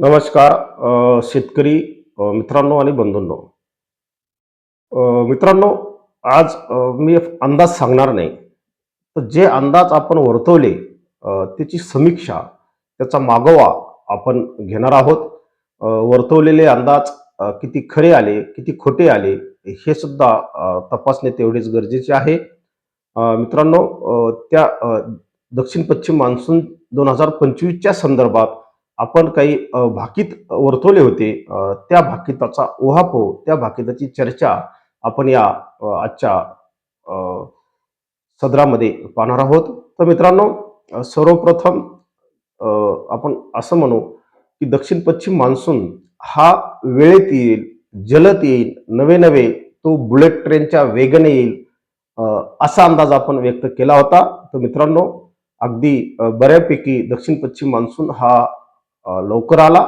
नमस्कार शेतकरी मित्रांनो आणि बंधूंनो. मित्रांनो आज मी अंदाज सांगणार नाही. तर जे अंदाज आपण वर्तवले त्याची समीक्षा त्याचा मागोवा आपण घेणार आहोत. वर्तवलेले अंदाज किती खरे आले किती खोटे आले हे सुद्धा तपासणे तेवढेच गरजेचे आहे. मित्रांनो त्या दक्षिण पश्चिम मान्सून दोन हजार पंचवीसच्या संदर्भात आपण काही भाकीत वर्तवले होते. त्या भाकिताचा ओहापोह त्या भाकिताची चर्चा आपण या आजच्या सदरामध्ये पाहणार आहोत. तर मित्रांनो सर्वप्रथम आपण असं म्हणू की दक्षिण पश्चिम मान्सून हा वेळेत येईल जलद येईल नवे नवे तो बुलेट ट्रेनच्या वेगाने येईल असा अंदाज आपण व्यक्त केला होता. तर मित्रांनो अगदी बऱ्यापैकी दक्षिण पश्चिम मान्सून हा लवकर आला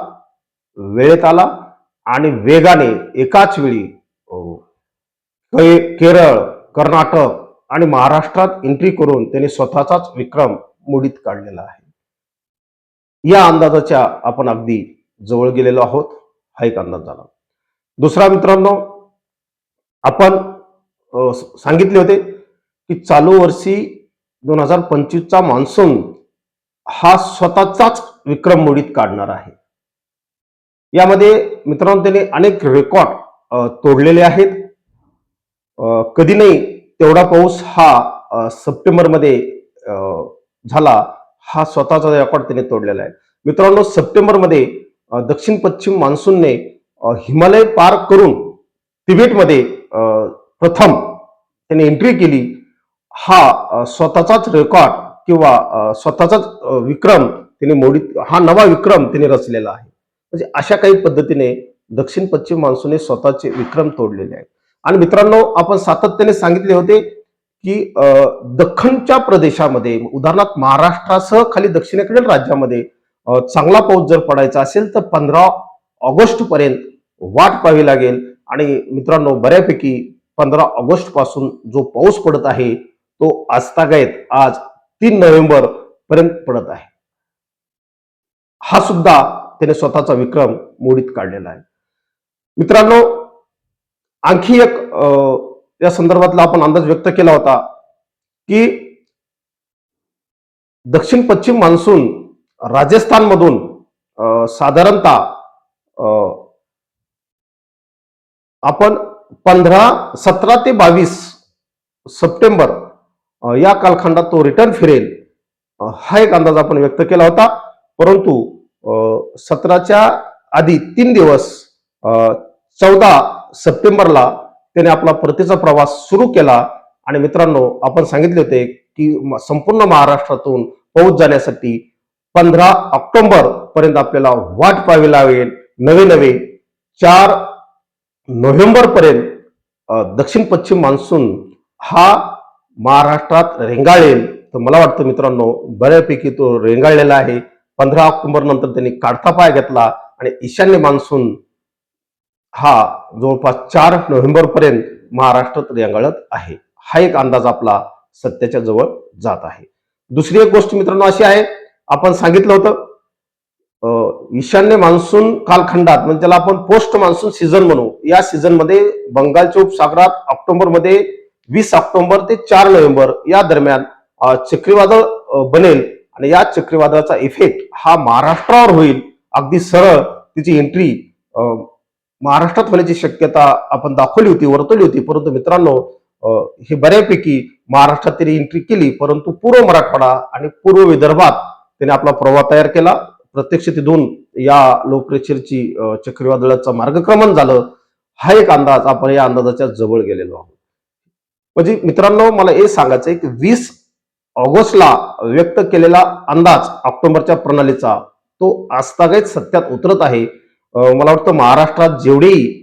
वेळेत आला आणि वेगाने एकाच वेळी केरळ कर्नाटक आणि महाराष्ट्रात एंट्री करून त्यांनी स्वतःचाच विक्रम मोडीत काढलेला आहे. या अंदाजाच्या आपण अगदी जवळ गेलेलो आहोत. हा एक अंदाज झाला. दुसरा मित्रांनो आपण सांगितले होते की चालू वर्षी दोन हजार पंचवीसचा मान्सून हा स्वतःचाच विक्रम मोडीत काढणार आहे. यामध्ये मित्रांनो त्याने अनेक रेकॉर्ड तोडलेले आहेत. कधी नाही तेवढा पाऊस हा सप्टेंबरमध्ये झाला. हा स्वतःचा रेकॉर्ड त्याने तोडलेला आहे. मित्रांनो सप्टेंबरमध्ये दक्षिण पश्चिम मान्सूनने हिमालय पार करून तिबेटमध्ये प्रथम त्याने एंट्री केली. हा स्वतःचाच रेकॉर्ड किंवा स्वतःचाच विक्रम तिने मोडीत हा नवा विक्रम तिने रचलेला आहे. म्हणजे अशा काही पद्धतीने दक्षिण पश्चिम मान्सूनने स्वतःचे विक्रम तोडलेले आहेत. आणि मित्रांनो आपण सातत्याने सांगितले होते की दख्खनच्या प्रदेशामध्ये उदाहरणार्थ महाराष्ट्रासह खाली दक्षिणेकडील राज्यामध्ये चांगला पाऊस जर पडायचा असेल तर पंधरा ऑगस्ट पर्यंत वाट पाहावी लागेल. आणि मित्रांनो बऱ्यापैकी पंधरा ऑगस्टपासून जो पाऊस पडत आहे तो आजतागायत आज तीन नोव्हेंबर पर्यंत पडत आहे. हा सुद्धा त्याने स्वतःचा विक्रम मोडीत काढलेला आहे. मित्रांनो आणखी एक या संदर्भातला आपण अंदाज व्यक्त केला होता की दक्षिण पश्चिम मान्सून राजस्थानमधून साधारणतः आपण पंधरा सतरा ते बावीस सप्टेंबर या कालखंडात तो रिटर्न फिरेल हा एक अंदाज आपण व्यक्त केला होता. परंतु सतराच्या आधी तीन दिवस चौदा सप्टेंबरला त्याने आपला परतीचा प्रवास सुरू केला. आणि मित्रांनो आपण सांगितले होते की संपूर्ण महाराष्ट्रातून पाऊस जाण्यासाठी पंधरा ऑक्टोबर पर्यंत आपल्याला वाट पाहावी लागेल. नवे नवे चार नोव्हेंबर पर्यंत दक्षिण पश्चिम मान्सून हा महाराष्ट्रात रेंगाळेल. तर मला वाटतं मित्रांनो बऱ्यापैकी तो रेंगाळलेला आहे. पंधरा ऑक्टोबर नंतर त्यांनी काढता पाय घेतला आणि ईशान्य मान्सून हा जवळपास चार नोव्हेंबर पर्यंत महाराष्ट्रात रेंगाळत आहे. हा एक अंदाज आपला सत्याच्या जवळ जात आहे. दुसरी एक गोष्ट मित्रांनो अशी आहे आपण सांगितलं होतं ईशान्य मान्सून कालखंडात म्हणजे त्याला आपण पोस्ट मान्सून सीझन म्हणू या सीझनमध्ये बंगालच्या उपसागरात ऑक्टोबरमध्ये वीस ऑक्टोबर ते चार नोव्हेंबर या दरम्यान चक्रीवादळ बनेल. आणि या चक्रीवादळाचा इफेक्ट हा महाराष्ट्रावर होईल. अगदी सरळ तिची एंट्री महाराष्ट्रात होण्याची शक्यता आपण दाखवली होती वर्तवली होती. परंतु मित्रांनो हे बऱ्यापैकी महाराष्ट्रात त्यांनी एंट्री केली परंतु पूर्व मराठवाडा आणि पूर्व विदर्भात त्याने आपला प्रवाह तयार केला. प्रत्यक्ष तिथून या लो प्रेशरची चक्रीवादळाचं मार्गक्रमण झालं. हा एक अंदाज आपण या अंदाजाच्या जवळ गेलेलो आहोत. म्हणजे मित्रांनो मला हे सांगायचं आहे की वीस ऑगस्टला व्यक्त केलेला अंदाज ऑक्टोबरच्या प्रणालीचा तो आजतागायत सत्यात उतरत आहे. मला वाटतं महाराष्ट्रात जेवढेही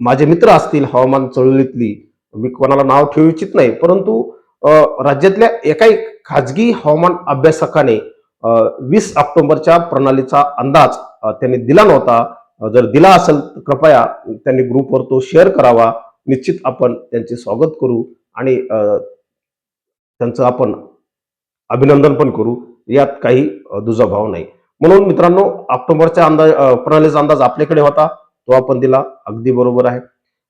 माझे मित्र असतील हवामान चळवळीतली मी कोणाला नाव ठेवू इच्छित नाही परंतु राज्यातल्या एका एक खाजगी हवामान अभ्यासकाने वीस ऑक्टोबरच्या प्रणालीचा अंदाज त्यांनी दिला नव्हता. जर दिला असेल तर कृपया त्यांनी ग्रुपवर तो शेअर करावा. निश्चित आपण त्यांचे स्वागत करू आणि त्यांचं आपण अभिनंदन पण करू. यात काही दुजाभाव नाही. म्हणून मित्रांनो ऑक्टोबरचा अंदाज प्रणालीचा अंदाज आपल्याकडे होता. तो आपण दिला. अगदी बरोबर आहे.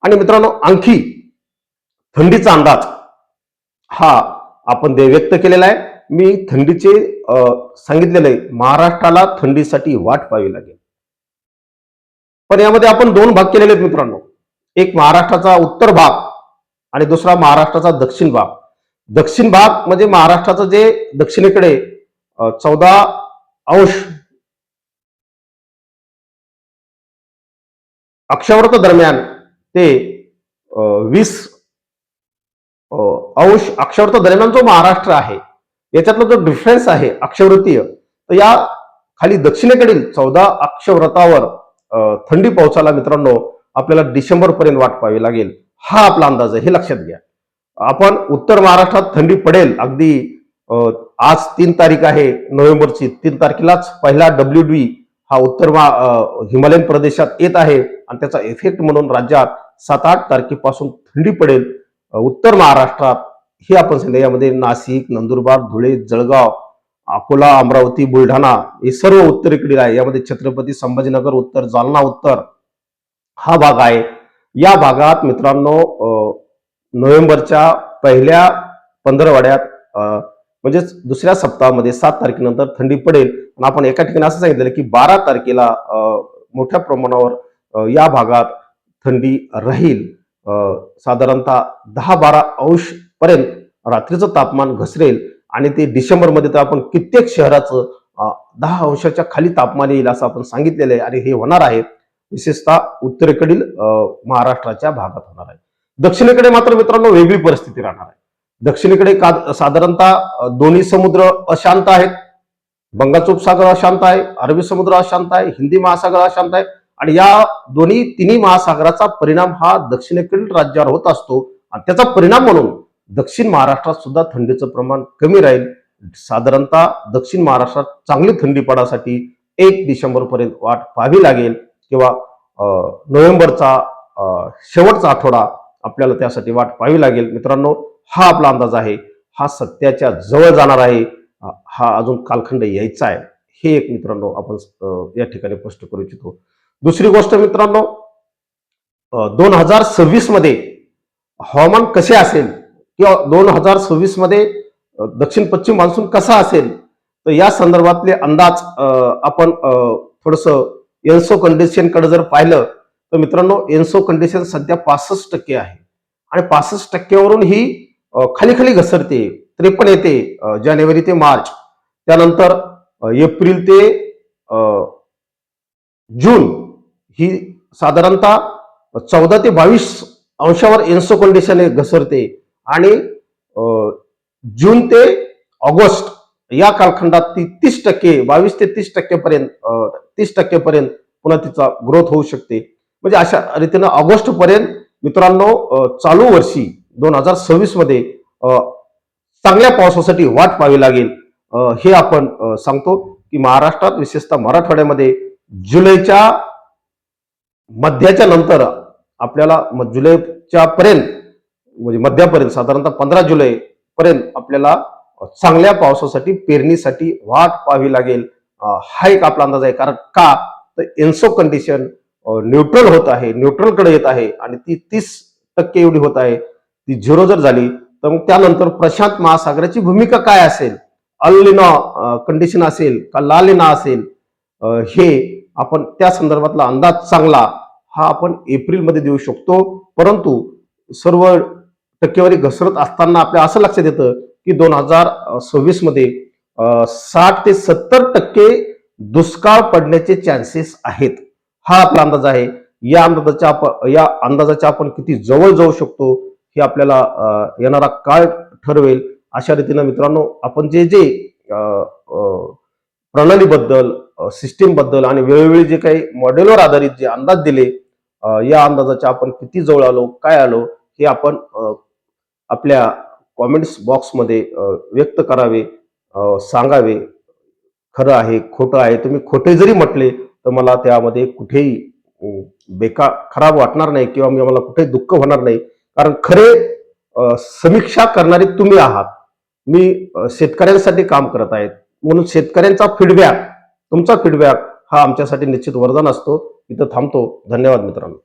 आणि मित्रांनो आणखी थंडीचा अंदाज हा आपण दे व्यक्त केलेला आहे. मी थंडीचे अं, सांगितलेलं आहे. महाराष्ट्राला थंडीसाठी वाट पाहावी लागेल. पण यामध्ये आपण दोन भाग केलेले आहेत मित्रांनो. एक महाराष्ट्राचा उत्तर भाग आणि दुसरा महाराष्ट्राचा दक्षिण भाग. दक्षिण भाग म्हणजे महाराष्ट्राचं जे दक्षिणेकडे चौदा अंश अक्षावर्त दरम्यान ते अं, वीस अंश अक्षावर्त दरम्यान जो महाराष्ट्र आहे याच्यातला जो डिफरन्स आहे अक्षवृतीय तर या खाली दक्षिणेकडील चौदा अक्षव्रतावर अं, थंडी पावसाला मित्रांनो आपल्याला डिसेंबर पर्यंत वाट पाहावी लागेल. हा आपला अंदाज आहे हे लक्षात घ्या. आपण उत्तर महाराष्ट्रात थंडी पडेल. अगदी आज तीन तारीख आहे नोव्हेंबरची. तीन तारखेलाच पहिला डब्ल्यू डी हा उत्तर हिमालयन प्रदेशात येत आहे आणि त्याचा इफेक्ट म्हणून राज्यात सात आठ तारखेपासून थंडी पडेल. उत्तर महाराष्ट्रात हे आपण सांगितलं. यामध्ये नाशिक नंदुरबार धुळे जळगाव अकोला अमरावती बुलढाणा हे सर्व उत्तरेकडील आहे. यामध्ये छत्रपती संभाजीनगर उत्तर जालना उत्तर हा भाग आहे. या भागात मित्रांनो नोव्हेंबरच्या पहिल्या पंधरवाड्यात म्हणजेच दुसऱ्या सप्ताहामध्ये सात तारखेनंतर थंडी पडेल. आणि आपण एका ठिकाणी असं सांगितलेलं की बारा तारखेला मोठ्या प्रमाणावर या भागात थंडी राहील. साधारणतः दहा बारा अंश पर्यंत रात्रीचं तापमान घसरेल. आणि ते डिसेंबरमध्ये तर आपण कित्येक शहराचं दहा अंशाच्या खाली तापमान येईल असं आपण सांगितलेलं आहे. आणि हे होणार आहे. विशेषतः उत्तरेकडील महाराष्ट्राच्या भागात होणार आहे. दक्षिणेकडे मात्र मित्रांनो वेगळी परिस्थिती राहणार आहे. दक्षिणेकडे साधारणतः दोन्ही समुद्र अशांत आहेत. बंगालचा उपसागर अशांत आहे अरबी समुद्र अशांत आहे हिंदी महासागर अशांत आहे. आणि या दोन्ही तिन्ही महासागराचा परिणाम हा दक्षिणेकडील राज्यावर होत असतो. आणि त्याचा परिणाम म्हणून दक्षिण महाराष्ट्रात सुद्धा थंडीचं प्रमाण कमी राहील. साधारणतः दक्षिण महाराष्ट्रात चांगली थंडी पडासाठी एक डिसेंबर पर्यंत वाट पाहावी लागेल. किंवा नोव्हेंबरचा शेवटचा आठवडा आपल्याला त्यासाठी वाट पाहावी लागेल. मित्रांनो हा आपला अंदाज आहे. हा सत्याच्या जवळ जाणार आहे. हा अजून कालखंड यायचा आहे. हे एक मित्रांनो आपण या ठिकाणी स्पष्ट करू इच्छितो. दुसरी गोष्ट मित्रांनो दोन हजार सव्वीसमध्ये हवामान कसे असेल किंवा दोन हजार सव्वीसमध्ये दक्षिण पश्चिम मान्सून कसा असेल तर या संदर्भातले अंदाज आपण थोडस एन्सो कंडिशनकडे जर पाहिलं तर मित्रांनो एन्सो कंडिशन सध्या पासष्ट टक्के आहे. आणि पासष्ट टक्क्यावरून ही खाली खाली घसरते. त्रेपन्न येते जानेवारी ते मार्च. त्यानंतर एप्रिल ते अं, जून ही साधारणतः चौदा ते बावीस अंशावर एन्सो कंडिशन घसरते. आणि अं, जून ते ऑगस्ट या कालखंडात ती तीस टक्के बावीस ते तीस टक्केपर्यंत तीस टक्केपर्यंत पुन्हा तिचा ग्रोथ होऊ शकते. म्हणजे अशा रीतीनं ऑगस्ट पर्यंत मित्रांनो चालू वर्षी दोन हजार सव्वीसमध्ये चांगल्या पावसासाठी वाट पाहावी लागेल. हे आपण सांगतो की महाराष्ट्रात विशेषतः मराठवाड्यामध्ये जुलैच्या मध्याच्या नंतर आपल्याला जुलैच्या पर्यंत म्हणजे मध्यापर्यंत साधारणतः पंधरा जुलै पर्यंत आपल्याला चांगल्या पावसासाठी पेरणीसाठी वाट पाहावी लागेल. हा एक आपला अंदाज आहे. कारण का? तर एन्सो कंडिशन न्यूट्रल होत आहे न्यूट्रलकडे येत आहे आणि ती तीस टक्के एवढी होत आहे. ती झिरो जर झाली तर मग त्यानंतर प्रशांत महासागराची भूमिका काय असेल? अल्लिना कंडिशन असेल का लालिना असेल? हे आपण त्या संदर्भातला अंदाज चांगला हा आपण एप्रिलमध्ये देऊ शकतो. परंतु सर्व टक्केवारी घसरत असताना आपल्या असं लक्षात येतं की दोन हजार सव्वीसमध्ये साठ ते सत्तर टक्के दुष्काळ पडण्याचे चान्सेस आहेत. हा आपला अंदाज आहे. या अंदाजाच्या आपण या अंदाजाच्या आपण किती जवळ जाऊ शकतो हे आपल्याला येणारा काळ ठरवेल. अशा रीतीनं मित्रांनो आपण जे जे प्रणालीबद्दल सिस्टीमबद्दल आणि वेळोवेळी जे काही मॉडेलवर आधारित जे अंदाज दिले या अंदाजाच्या आपण किती जवळ आलो काय आलो हे आपण आपल्या कॉमेंट्स बॉक्समध्ये व्यक्त करावे सांगावे. खरं आहे खोटं आहे तुम्ही खोटे जरी म्हटले तर मला त्यामध्ये कुठेही बेकार बेका खराब वाटणार नाही किंवा मी मला कुठेही दुःख होणार नाही. कारण खरे समीक्षा करणारे तुम्ही आहात. मी शेतकऱ्यांसाठी काम करत आहेत म्हणून शेतकऱ्यांचा फीडबॅक तुमचा फीडबॅक हा आमच्यासाठी निश्चित वरदान असतो. इथं थांबतो. धन्यवाद मित्रांनो.